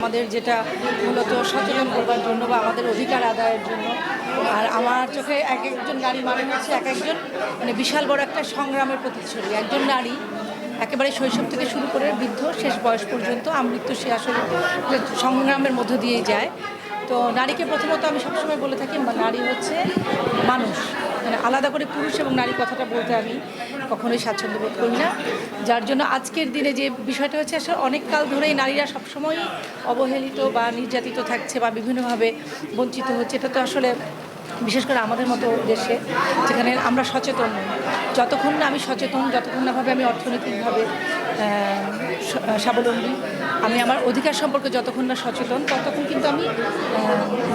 আমাদের যেটা মূলত সচেতন করবার জন্য বা আমাদের অধিকার আদায়ের জন্য। আর আমার চোখে এক একজন নারী মানে হচ্ছে এক একজন মানে বিশাল বড় একটা সংগ্রামের প্রতিচ্ছবি। একজন নারী একেবারে শৈশব থেকে শুরু করে বৃদ্ধ, শেষ বয়স পর্যন্ত আমৃত্যু সে আসলে সংগ্রামের মধ্য দিয়েই যায়। তো নারীকে প্রথমত আমি সবসময় বলে থাকি নারী হচ্ছে মানুষ। মানে আলাদা করে পুরুষ এবং নারী কথাটা বলতে আমি কখনোই স্বাচ্ছন্দ্য বোধ করি না। যার জন্য আজকের দিনে যে বিষয়টা হচ্ছে, আসলে অনেক কাল ধরেই নারীরা সবসময়ই অবহেলিত বা নির্যাতিত থাকছে বা বিভিন্নভাবে বঞ্চিত হচ্ছে। এটা তো আসলে বিশেষ করে আমাদের মতো দেশে, যেখানে আমরা সচেতন। নই যতক্ষণ না আমি সচেতন, যতক্ষণ না ভাবে আমি অর্থনৈতিকভাবে স্বাবলম্বী আমি আমার অধিকার সম্পর্কে যতক্ষণ না সচেতন, ততক্ষণ কিন্তু আমি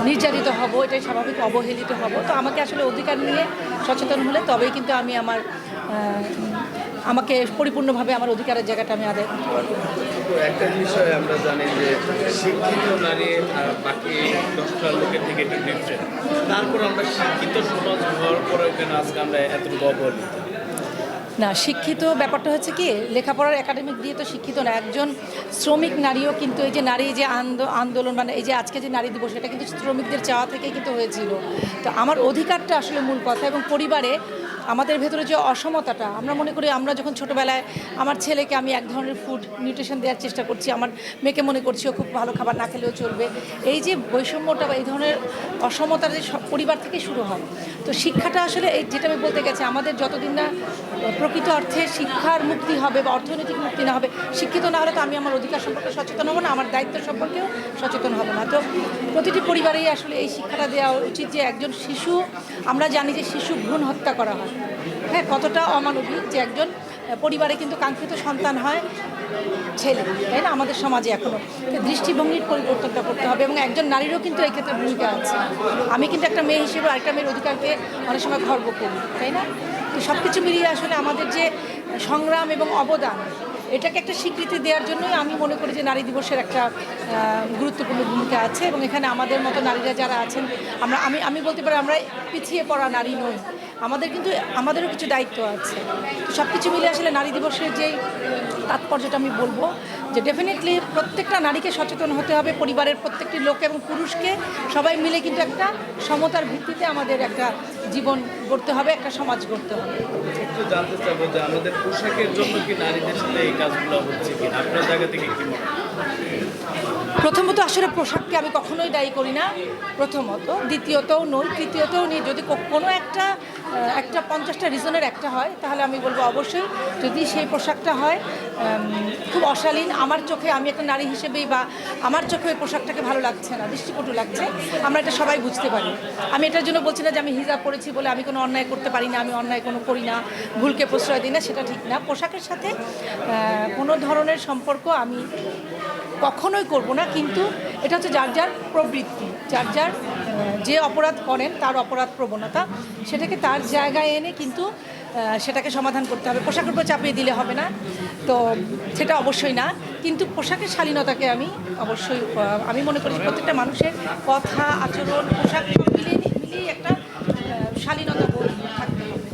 নির্যাতিত হব, এটাই স্বাভাবিক, অবহেলিত হব। তো আমাকে আসলে অধিকার নিয়ে সচেতন হলে তবেই কিন্তু আমি আমার আমাকে পরিপূর্ণভাবে আমার অধিকারের জায়গাটা আমি আদায় একটা বিষয় আমরা জানি যে শিক্ষিত নারী বাকি দশটা লোকের থেকে একটু ডিফারেন্ট তারপর আমরা শিক্ষিত সমাজ হওয়ার পরেও কেন আজকে আমরা এতটুকু অবহেলিত? না, শিক্ষিত ব্যাপারটা হচ্ছে কি, লেখাপড়ার একাডেমিক দিয়ে তো শিক্ষিত না। একজন শ্রমিক নারীও কিন্তু এই যে নারী যে আন্দো- আন্দোলন মানে এই যে আজকে যে নারী দিবস এটা কিন্তু শ্রমিকদের চাওয়া থেকেই কিন্তু হয়েছিল। তো আমার অধিকারটা আসলে মূল কথা এবং পরিবারে আমাদের ভেতরে যে অসমতাটা, আমরা মনে করি আমরা যখন ছোটোবেলায় আমার ছেলেকে আমি এক ধরনের ফুড নিউট্রিশন দেওয়ার চেষ্টা করছি, আমার মেয়েকে মনে করছি ও খুব ভালো খাবার না খেলেও চলবে। এই যে বৈষম্যটা বা এই ধরনের অসমতার যে সব পরিবার থেকে শুরু হয়, তো শিক্ষাটা আসলে এই যেটা আমি বলতে গেছি, আমাদের যতদিন না প্রকৃত অর্থে শিক্ষার মুক্তি হবে বা অর্থনৈতিক মুক্তি না হবে, শিক্ষিত না হলে তো আমি আমার অধিকার সম্পর্কে সচেতন হব না, আমার দায়িত্ব সম্পর্কেও সচেতন হব না। তো প্রতিটি পরিবারেই আসলে এই শিক্ষাটা দেওয়া উচিত যে একজন শিশু, আমরা জানি যে শিশু ভ্রূণ হত্যা করা হয়। হ্যাঁ কতটা অমানবিক যে একজন পরিবারে কিন্তু কাঙ্ক্ষিত সন্তান হয় ছেলে, তাই না? আমাদের সমাজে এখনও দৃষ্টিভঙ্গির পরিবর্তনটা করতে হবে এবং একজন নারীরও কিন্তু এই ক্ষেত্রে ভূমিকা আছে। আমি কিন্তু একটা মেয়ে হিসেবে আরেকটা মেয়ের অধিকারকে অনেক সময় গর্ব করি, তাই না? তো সব কিছু মিলিয়ে আসলে আমাদের যে সংগ্রাম এবং অবদান এটাকে একটা স্বীকৃতি দেওয়ার জন্যই আমি মনে করি যে নারী দিবসের একটা গুরুত্বপূর্ণ ভূমিকা আছে এবং এখানে আমাদের মতো নারীরা যারা আছেন, আমরা, আমি আমি বলতে পারি আমরা পিছিয়ে পড়া নারী নই। আমাদের কিন্তু, আমাদেরও কিছু দায়িত্ব আছে। সব কিছু মিলে আসলে নারী দিবসের যেই তাৎপর্যটা আমি বলব যে ডেফিনেটলি প্রত্যেকটা নারীকে সচেতন হতে হবে, পরিবারের প্রত্যেকটি লোক এবং পুরুষকে সবাই মিলে কিন্তু একটা সমতার ভিত্তিতে আমাদের একটা জীবন গড়তে হবে একটা সমাজ গড়তে হবে। একটু জানতে চাবো যে আমাদের পোশাকের জন্য কি নারীদের সাথে এই কাজগুলো হচ্ছে কি আপনার জায়গা থেকে কি মনে প্রথমত আসলে পোশাককে আমি কখনোই দায়ী করি না প্রথমত। দ্বিতীয়তও নই তৃতীয়তও নেই। যদি কোনো একটা একটা পঞ্চাশটা রিজনের একটা হয় তাহলে আমি বলব অবশ্যই যদি সেই পোশাকটা হয় খুব অশালীন আমার চোখে আমি একটা নারী হিসেবেই বা আমার চোখে ওই পোশাকটাকে ভালো লাগছে না দৃষ্টিকটু লাগছে আমরা এটা সবাই বুঝতে পারি। আমি এটার জন্য বলছি না যে আমি হিজাব পরেছি বলে আমি কোনো অন্যায় করতে পারি না, আমি অন্যায় কোনো করি না, ভুলকে প্রশ্রয় দিই না, সেটা ঠিক না। পোশাকের সাথে কোনো ধরনের সম্পর্ক আমি কখনোই করব না, কিন্তু এটা হচ্ছে যার যার প্রবৃত্তি, যার যার যে অপরাধ করেন তার অপরাধ প্রবণতা, সেটাকে তার জায়গায় এনে কিন্তু সেটাকে সমাধান করতে হবে। পোশাকের উপর চাপিয়ে দিলে হবে না, তো সেটা অবশ্যই না, কিন্তু পোশাকের শালীনতাকে আমি অবশ্যই আমি মনে করি প্রত্যেকটা মানুষের কথা, আচরণ, পোশাক মিলিয়ে মিলিয়ে একটা শালীনতা বোধ থাকতে হবে।